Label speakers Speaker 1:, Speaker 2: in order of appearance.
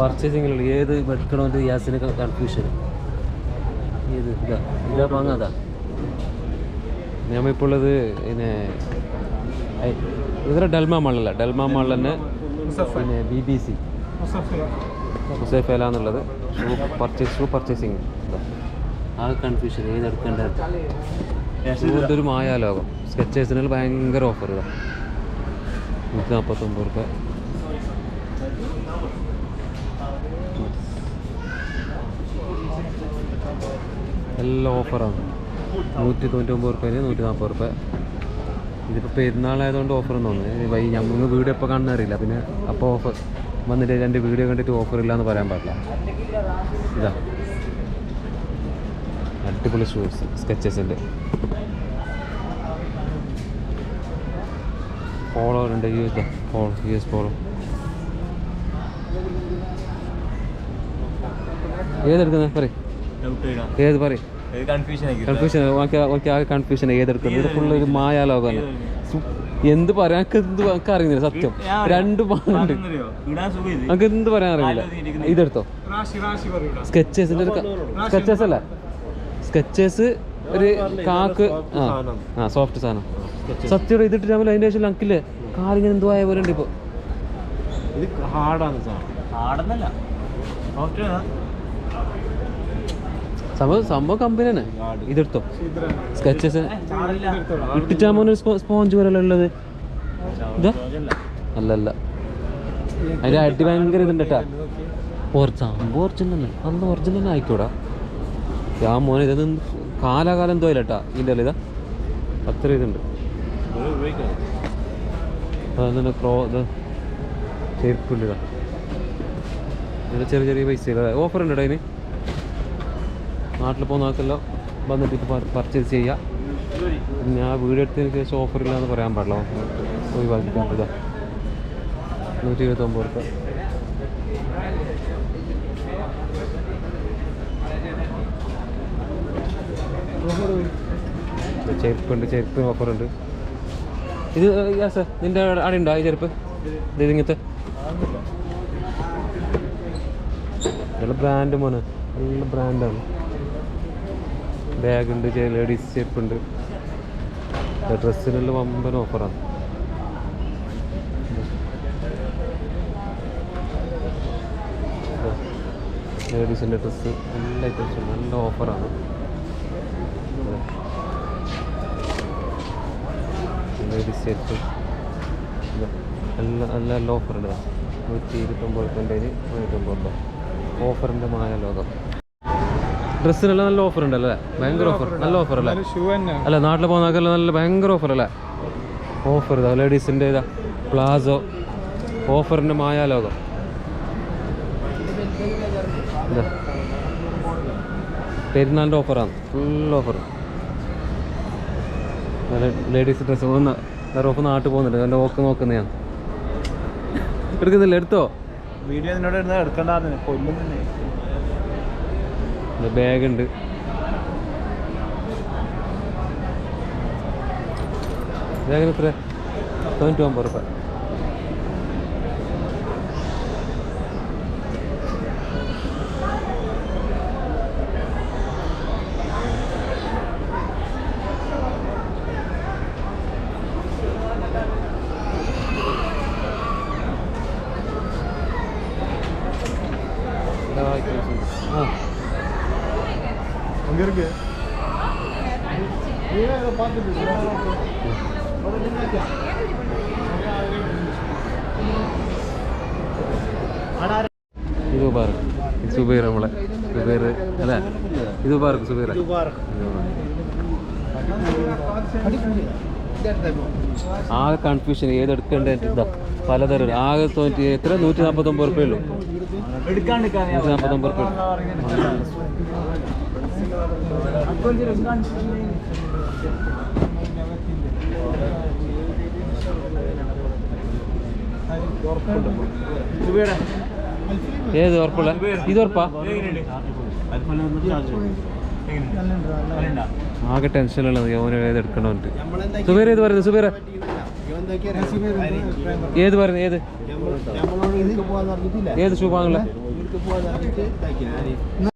Speaker 1: പർച്ചേസിങ്ങിലുള്ള ഏത് എടുക്കണമെന്ന് ഗ്യാസിന് കൺഫ്യൂഷൻ ഏത്? ഇതാ. ഇതാ വാങ്ങാതാ നമ്മളിപ്പോൾ ഉള്ളത് പിന്നെ ഇതിലെ ഡൽമ മാളല്ല ഡൽമ മാളിൽ തന്നെ പിന്നെ ബി ബി സി. മുസൈഫേല എന്നുള്ളത്. ഷൂ പർച്ചേസ് ഷൂ പർച്ചേസിങ് ആ കൺഫ്യൂഷൻ ഏതെടുക്കേണ്ടത് ഒരു മായാലോകം. സ്കെച്ചേഴ്സിന് ഭയങ്കര ഓഫർ ഇതാ. നൂറ്റി നാൽപ്പത്തൊമ്പത് റുപ്യ. എല്ലാം ഓഫറാണ്. നൂറ്റി തൊണ്ണൂറ്റൊമ്പത് റുപ്യന് നൂറ്റി നാൽപ്പത് റുപ്യ ഇതിപ്പോൾ പെരുന്നാളായതുകൊണ്ട് ഓഫർ തോന്നുന്നു വൈ ഞങ്ങൾ വീട് എപ്പോൾ കാണുന്ന അറിയില്ല. പിന്നെ അപ്പോൾ ഓഫർ വന്നിട്ട് രണ്ട് വീഡിയോ കണ്ടിട്ട് ഓഫർ ഇല്ല എന്ന് പറയാൻ പാടില്ല. ഇതാ. അടിപൊളി ഷൂസ് സ്കെച്ചസിന്റെ ഫോളോ ഉണ്ട്. U S Polo U S Polo ഏതെടുക്കുന്നത്? പറയും. ഏത് പറയും.
Speaker 2: കൺഫ്യൂഷൻ
Speaker 1: കൺഫ്യൂഷൻ ഓക്കെ ആ കൺഫ്യൂഷൻ ഏതെടുക്കുന്നത്. ഇത് ഫുള്ള് ഒരു മായാലോകമാണ്. എന്ത് പറയാൻ എനിക്ക് എന്ത് എനിക്ക് അറിയുന്നില്ല സത്യം. രണ്ട് പാടുണ്ട്.
Speaker 2: ഇടാൻ സുഖം ഇത്
Speaker 1: നമുക്ക് എന്ത് പറയാൻ അറിയില്ല. ഇതെടുത്തോ. സ്കെച്ചേഴ്സിന്റെ ഒരു സ്കെച്ചേഴ്സ് അല്ല. സ്കെച്ചേഴ്സ് ഒരു കാക്ക് ആ. ആ സോഫ്റ്റ് സാധനം. സത്യം ഇതിട്ട് നമ്മൾ അതിന്റെ ശേഷം അങ്കില്ലേ കാലിങ്ങനെ എന്തോ ആയ പോലെ ഉണ്ട് ഇപ്പൊ.
Speaker 3: ഇത് ഹാർഡാണ് സാധനം.
Speaker 2: ഹാർഡെന്നല്ല. സോഫ്റ്റ്
Speaker 1: സംഭവം സംഭവം കമ്പനി തന്നെ. ഇതെടുത്തോ? സ്കെച്ചസ് ഇട്ടിട്ടാ സ്പോഞ്ച് പോലെയല്ല ഉള്ളത്? അല്ലല്ല. അല്ല അല്ല അതിന്റെ അടി ഭയങ്കര ഇതുണ്ട് കേട്ടാ. സംഭവം ഒറിജിനൽ അന്ന് ഒറിജിനൽ ആയിക്കോടാ. ആ മോനെ ഇതൊന്നും കാലാകാലം എന്തോ ഇല്ലട്ടാ ഇതിന്റെ അല്ല ഇതാ. അത്ര ഇതുണ്ട്. അതന്നെ ക്രോ ഇത് ചെരുപ്പില്ല ചെറിയ ചെറിയ പൈസ ഓഫർ ഉണ്ട് അതിന്? നാട്ടിൽ പോകുന്ന ആൾക്കെല്ലാം വന്നിട്ട് ഇത് പർച്ചേസ് ചെയ്യുക പിന്നെ ആ വീഡിയോ എടുത്തതിന് ശേഷം ഓഫർ ഇല്ല എന്ന് പറയാൻ പാടില്ല. ഒഴിവാക്കിക്കാൻ പറ്റുക നൂറ്റി ഇരുപത്തൊമ്പത് റുപ്യ ചെരുപ്പുണ്ട് ചെരുപ്പ് ഓഫറുണ്ട് ഇത് യാസ് നിന്റെ അവിടെ ഉണ്ടോ ഈ ചെരുപ്പ്? ഇത് നല്ല ബ്രാൻഡ് മോനെ. നല്ല ബ്രാൻഡാണ് ബാഗ് ഉണ്ട് ലേഡീസ് ഷേപ്പ് ഉണ്ട് ഡ്രസ്സിനെല്ലാം വമ്പൻ ഓഫറാണ്. ലേഡീസിന്റെ ഡ്രസ്സ് നല്ല ഐറ്റംസും നല്ല ഓഫറാണ്. Ladies shape. നല്ല നല്ല നല്ല ഓഫറുണ്ട്. നൂറ്റി ഇരുപത്തൊമ്പത് നൂറ്റൊമ്പത് രൂപ ഓഫറിന്റെ മായ ലോകം. ഡ്രസ്സിനെല്ലാം നല്ല ഓഫർ ഉണ്ട് അല്ലേ ഭയങ്കര ഓഫർ നല്ല ഓഫർ അല്ലേ?
Speaker 3: ഷൂ തന്നെ.
Speaker 1: അല്ല നാട്ടിൽ പോകുന്ന ആൾക്കെല്ലാം നല്ല ഭയങ്കര ഓഫർ അല്ലേ? ഓഫർ ഇതാ ലേഡീസിന്റെ ഇതാ പ്ലാസോ ഓഫറിന്റെ മായാലോകം. പെരുന്നാളിന്റെ ഓഫറാണ് ഫുൾ ഓഫർ ലേഡീസ് ഡ്രസ്സ് ഒന്ന് റോഫ് നാട്ടിൽ പോകുന്നുണ്ട്. എന്റെ ഓക്ക് നോക്കുന്ന ഞാൻ എടുക്കുന്നില്ല? എടുത്തോ?
Speaker 3: വീഡിയോ നിന്നോട് ഇരുന്ന് എടുക്കണ്ടായിരുന്നു. കൊല്ലും തന്നെ
Speaker 1: ബാഗ് ഉണ്ട് ബാഗിന് എത്ര? തൊണ്ണൂറ്റി ഒമ്പത് റുപ്യ ആ
Speaker 3: அங்க இருக்கு பார்த்துட்டு
Speaker 1: ഇത് മുബാറക് ഇത് സുബൈർ നമ്മളെ സുബൈർ അല്ല ഇത് മുബാറക് സുബൈർ ആകെ കൺഫ്യൂഷൻ ഏതെടുക്കേണ്ട ഇതാ പലതരം ആകെ തോന്നി എത്ര നൂറ്റി നാൽപ്പത്തൊമ്പത് റുപ്യ ഉള്ളൂ
Speaker 2: എടുക്കാണ്ടിരിക്കാൻ
Speaker 1: നൂറ്റി നാൽപ്പത്തൊമ്പത് റുപ്യ ഏത് ഉറപ്പുള്ള? ഇത് ഉറപ്പാ? ആകെ ടെൻഷനുള്ളത് ഓന് ഏത് എടുക്കണമുണ്ട് സുബേർ ഏത് പറയുന്നത് സുബേർ. ഏത് പറയുന്നത് ഏത്? ഏത് ഷൂ
Speaker 3: പറഞ്ഞിട്ട്